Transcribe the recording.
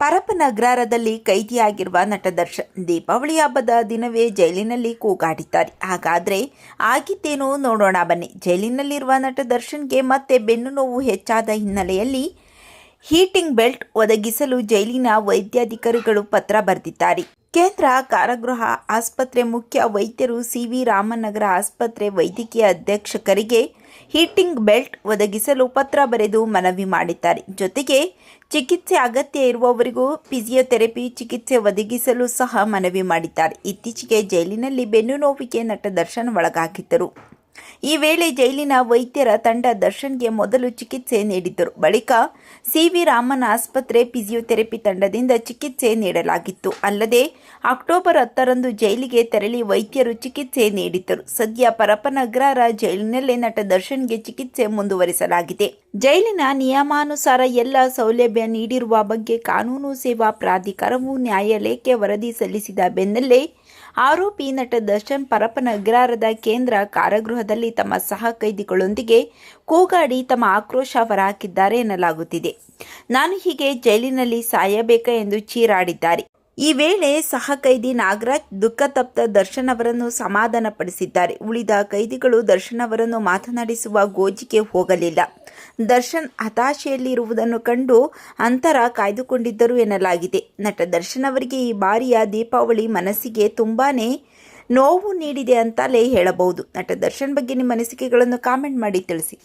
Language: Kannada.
ಪರಪನಗ್ರಹಾರದಲ್ಲಿ ಕೈದಿಯಾಗಿರುವ ನಟ ದರ್ಶನ್ ದೀಪಾವಳಿ ಹಬ್ಬದ ದಿನವೇ ಜೈಲಿನಲ್ಲಿ ಕೂಗಾಡಿದ್ದಾರೆ. ಹಾಗಾದ್ರೆ ಆಗಿದ್ದೇನೋ ನೋಡೋಣ ಬನ್ನಿ. ಜೈಲಿನಲ್ಲಿರುವ ನಟ ದರ್ಶನ್ಗೆ ಮತ್ತೆ ಬೆನ್ನು ನೋವು ಹೆಚ್ಚಾದ ಹಿನ್ನೆಲೆಯಲ್ಲಿ ಹೀಟಿಂಗ್ ಬೆಲ್ಟ್ ಒದಗಿಸಲು ಜೈಲಿನ ವೈದ್ಯಾಧಿಕಾರಿಗಳು ಪತ್ರ ಬರೆದಿದ್ದಾರೆ. ಕೇಂದ್ರ ಕಾರಾಗೃಹ ಆಸ್ಪತ್ರೆ ಮುಖ್ಯ ವೈದ್ಯರು ಸಿ ವಿ ರಾಮನಗರ ಆಸ್ಪತ್ರೆ ವೈದ್ಯಕೀಯ ಅಧೀಕ್ಷಕರಿಗೆ ಹೀಟಿಂಗ್ ಬೆಲ್ಟ್ ಒದಗಿಸಲು ಪತ್ರ ಬರೆದು ಮನವಿ ಮಾಡಿದ್ದಾರೆ. ಜೊತೆಗೆ ಚಿಕಿತ್ಸೆ ಅಗತ್ಯ ಇರುವವರಿಗೂ ಫಿಸಿಯೋಥೆರಪಿ ಚಿಕಿತ್ಸೆ ಒದಗಿಸಲು ಸಹ ಮನವಿ ಮಾಡಿದ್ದಾರೆ. ಇತ್ತೀಚೆಗೆ ಜೈಲಿನಲ್ಲಿ ಬೆನ್ನು ನೋವಿಗೆ ನಟ ದರ್ಶನ್ ಒಳಗಾಗಿದ್ದರು. ಈ ವೇಳೆ ಜೈಲಿನ ವೈದ್ಯರ ತಂಡ ದರ್ಶನ್ಗೆ ಮೊದಲು ಚಿಕಿತ್ಸೆ ನೀಡಿದ್ದರು. ಬಳಿಕ ಸಿ ವಿ ರಾಮನ್ ಆಸ್ಪತ್ರೆ ಫಿಸಿಯೋಥೆರಪಿ ತಂಡದಿಂದ ಚಿಕಿತ್ಸೆ ನೀಡಲಾಗಿತ್ತು. ಅಲ್ಲದೆ ಅಕ್ಟೋಬರ್ ಹತ್ತರಂದು ಜೈಲಿಗೆ ತೆರಳಿ ವೈದ್ಯರು ಚಿಕಿತ್ಸೆ ನೀಡಿದ್ದರು. ಸದ್ಯ ಪರಪನಗ್ರಾರ ಜೈಲಿನಲ್ಲೇ ನಟ ದರ್ಶನ್ಗೆ ಚಿಕಿತ್ಸೆ ಮುಂದುವರಿಸಲಾಗಿದೆ. ಜೈಲಿನ ನಿಯಮಾನುಸಾರ ಎಲ್ಲ ಸೌಲಭ್ಯ ನೀಡಿರುವ ಬಗ್ಗೆ ಕಾನೂನು ಸೇವಾ ಪ್ರಾಧಿಕಾರವು ನ್ಯಾಯಾಲಯಕ್ಕೆ ವರದಿ ಸಲ್ಲಿಸಿದ ಬೆನ್ನಲ್ಲೇ ಆರೋಪಿ ನಟ ದರ್ಶನ್ ಪರಪನಗ್ರಹಾರದ ಕೇಂದ್ರ ಕಾರಾಗೃಹದಲ್ಲಿ ತಮ್ಮ ಸಹ ಕೈದಿಗಳೊಂದಿಗೆ ಕೂಗಾಡಿ ತಮ್ಮ ಆಕ್ರೋಶ ಹೊರಹಾಕಿದ್ದಾರೆ ಎನ್ನಲಾಗುತ್ತಿದೆ. ನಾನು ಹೀಗೆ ಜೈಲಿನಲ್ಲಿ ಸಾಯಬೇಕ ಎಂದು ಚೀರಾಡಿದ್ದಾರೆ. ಈ ವೇಳೆ ಸಹ ಕೈದಿ ನಾಗರಾಜ್ ದುಃಖತಪ್ತ ದರ್ಶನ್ ಅವರನ್ನು ಸಮಾಧಾನಪಡಿಸಿದ್ದಾರೆ. ಉಳಿದ ಕೈದಿಗಳು ದರ್ಶನ್ ಅವರನ್ನು ಮಾತನಾಡಿಸುವ ಗೋಜಿಗೆ ಹೋಗಲಿಲ್ಲ. ದರ್ಶನ್ ಹತಾಶೆಯಲ್ಲಿರುವುದನ್ನು ಕಂಡು ಅಂತರ ಕಾಯ್ದುಕೊಂಡಿದ್ದರು ಎನ್ನಲಾಗಿದೆ. ನಟ ದರ್ಶನ್ ಅವರಿಗೆ ಈ ಬಾರಿಯ ದೀಪಾವಳಿ ಮನಸ್ಸಿಗೆ ತುಂಬಾನೇ ನೋವು ನೀಡಿದೆ ಅಂತಲೇ ಹೇಳಬಹುದು. ನಟ ದರ್ಶನ್ ಬಗ್ಗೆ ನಿಮ್ಮ ಅನಿಸಿಕೆಗಳನ್ನು ಕಾಮೆಂಟ್ ಮಾಡಿ ತಿಳಿಸಿ.